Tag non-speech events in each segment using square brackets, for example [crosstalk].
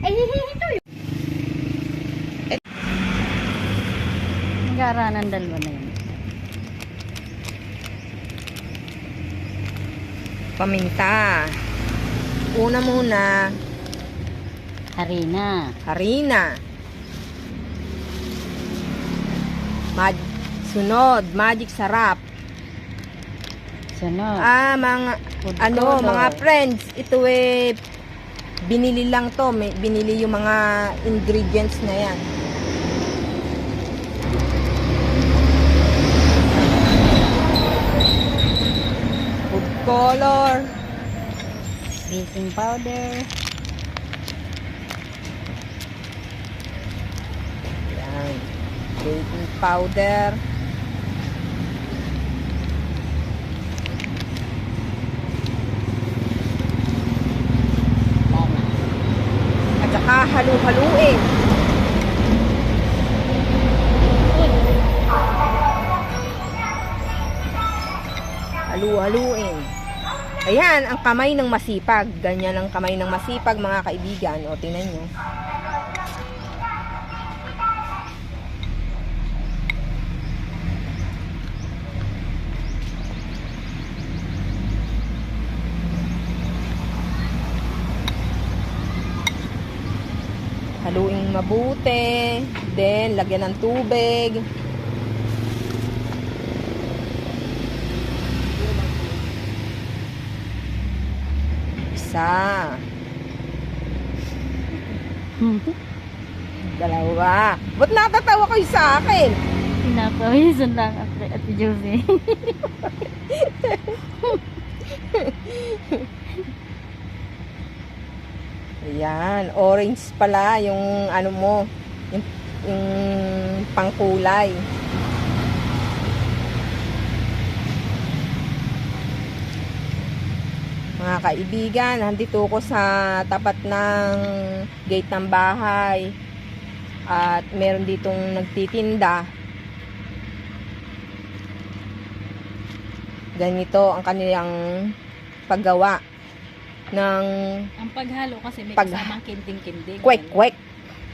Ay, ito yun. Gara ng dalawa na yun. Paminta. Una muna, Harina. harina. Mag sunod, magic sarap. Sunod. Ah, mga Food ano, color. mga friends, ito eh binili lang to, may binili yung mga ingredients na 'yan. Food color, Baking powder. yan. Baking powder. Tama. At saka halu-haluin. Halu-haluin. Ayan, ang kamay ng masipag. Ganyan ang kamay ng masipag, mga kaibigan. O, tingnan nyo. Mabuti. Then, lagyan ng tubig. Isa. Dalawa. Ba't natatawa kayo sa akin? Pinapawisan lang ako Ate Josie. [laughs] Ayan, orange pala yung ano mo, yung, yung pangkulay. Mga kaibigan, nandito ko sa tapat ng gate ng bahay. At meron ditong nagtitinda. Ganito ang kanilang paggawa ng Ang paghalo kasi may Pag- kasamang kinding-kinding. kwek-kwek.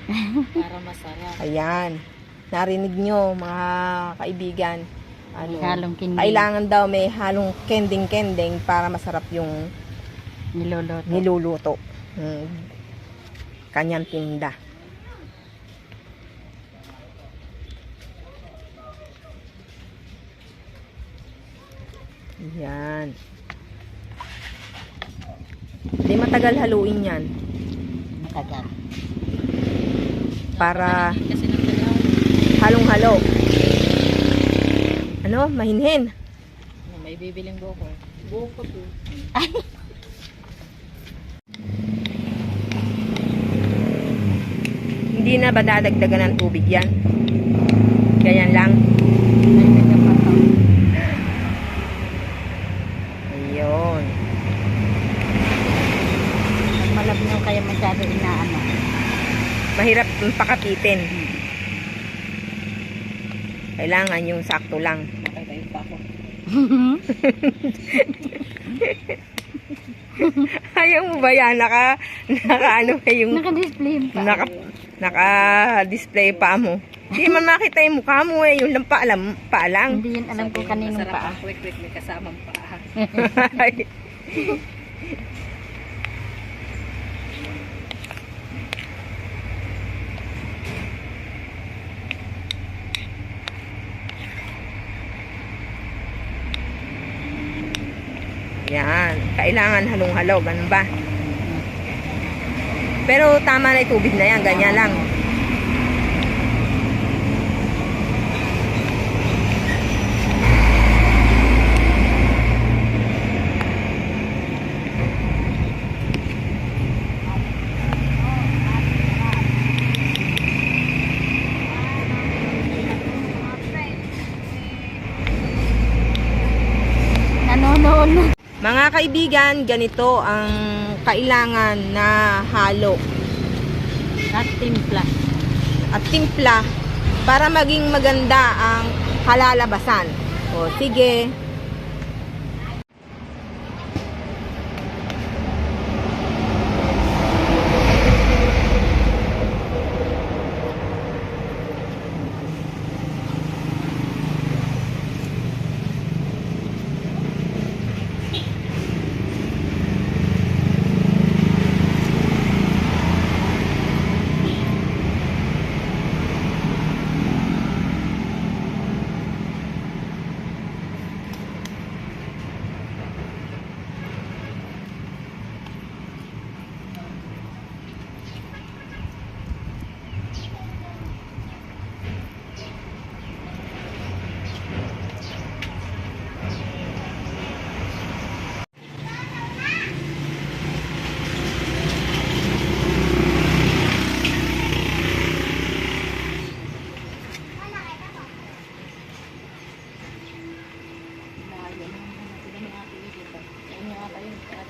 [laughs] Para masarap. Ayan. Narinig nyo, mga kaibigan. Ano, Halong kindi. kailangan daw may halong kending-kending para masarap yung Niluluto. niluluto. Hmm. Kanyang tinda. Yan. Hindi matagal haluin yan. Matagal. Para halong-halo. Ano? Mahinhin. Ano, may bibiling buko. Buko to. Hindi na ba dadagdagan ng tubig yan? Ganyan lang. Dagdagan pa to. Ayun. Pag malabnaw kaya masyado inaano. Mahirap pakapitin. Kailangan yung sakto lang. Matatayo pa ako. [laughs] Ayaw mo ba yan? Naka, naka ano ba yung Naka-display pa. naka, naka-display pa mo. Hindi man makita yung mukha mo eh. Yung lang paalam, paalang. Hindi yun alam ko kaninong masarap paa. ang kwek-kwek may kasamang paa. [laughs] [laughs] Yan. Kailangan halong-halo. Ganun ba? Pero tama na yung tubig na yan. Ganyan lang. Mga kaibigan, ganito ang kailangan na halo At timpla. at timpla para maging maganda ang halalabasan. O sige,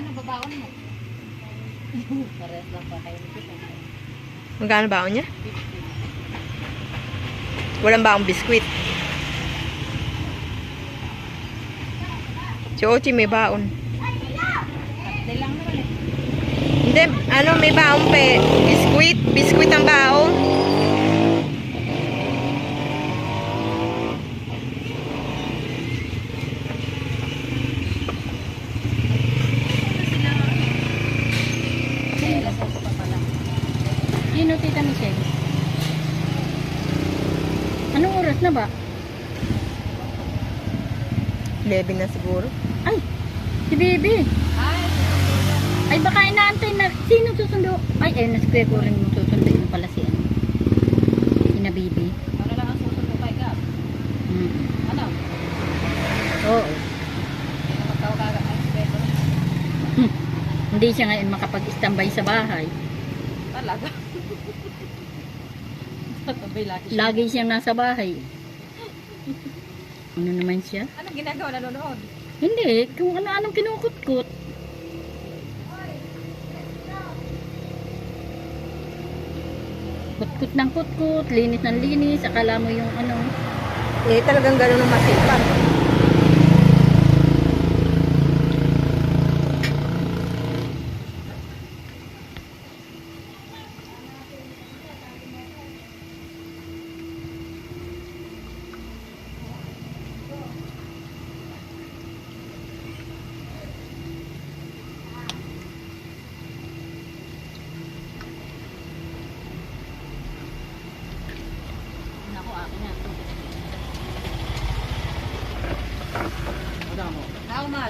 Ano babaon mo? [laughs] Parehas lang pa kayo nito. Magkano baon niya? Walang baong biskwit. Si Ochi may baon. Tatli lang naman eh. Hindi, ano, may baon pe. Biskwit. Biskwit ang baon. Sino tita Michelle? Anong oras na ba? 11 na siguro. Ay, si Bibi. Ay, baka inaantay na. Sino susundo? Ay, ay, nasquare ko rin yung susundo yung pala si ano. Ina Bibi. Ano lang ang susunod kay Gab? Hmm. Ano? Oo. Hindi na magkawagaga ang speko. Hindi siya ngayon makapag-standby sa bahay. Talaga. Tatabay lagi siya. Lagi siyang nasa bahay. Ano naman siya? Anong ginagawa nanonood? Hindi, kung ano-anong kinukutkot. Kutkot ng kutkot, linis ng linis, akala mo yung ano. Eh, talagang gano'n ang masipag.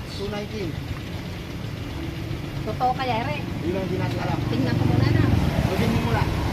Much? 219. Totoo kaya, Ere? Yun ang hindi natin alam. Tingnan ko muna na. Pwede mo mula.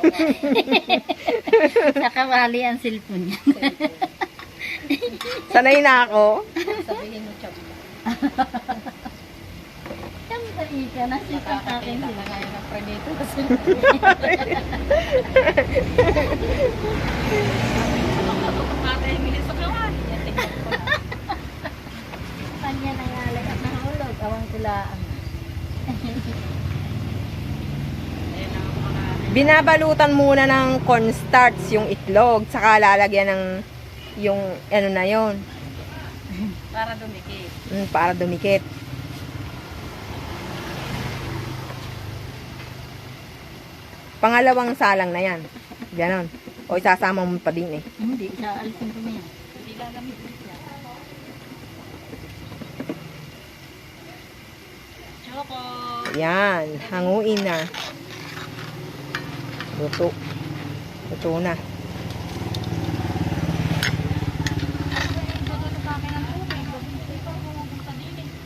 [laughs] Nakawali ang cellphone niya. [laughs] Sanay na ako. sabihin mo, Chab. Siyempre, ika, nasita sa akin Nakakakita sila. [laughs] na ngayon ng na. Kanya nangalag at nahulog. Awang tulaan. Binabalutan muna ng cornstarch yung itlog, saka lalagyan ng yung ano na yon para dumikit. mm, para dumikit. Pangalawang salang na yan. Ganon. O isasama mo pa din eh. Hindi, siya alisin ko na yan. Hindi gagamit. Choco! Yan, hanguin na. Luto. Luto na.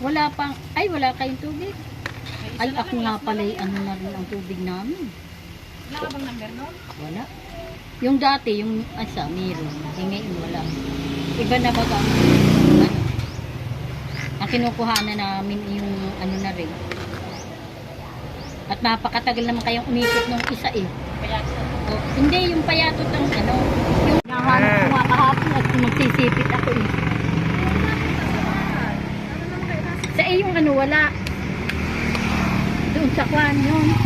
Wala pang, ay wala kayong tubig. Ay ako nga pala, ano na rin ang tubig namin. Wala ka bang number nun? Wala. Yung dati, yung asa, meron. Eh ngayon wala. Iba na baga ang ano. Ang kinukuhanan namin yung ano na rin. At napakatagal naman kayong umikot nung isa eh. Kaya sa O, hindi, yung payatot ng ano. Yung nahanap ko nga kahapon at magsisipit ako eh. Sa yung ano, wala. Doon sa kwan yun.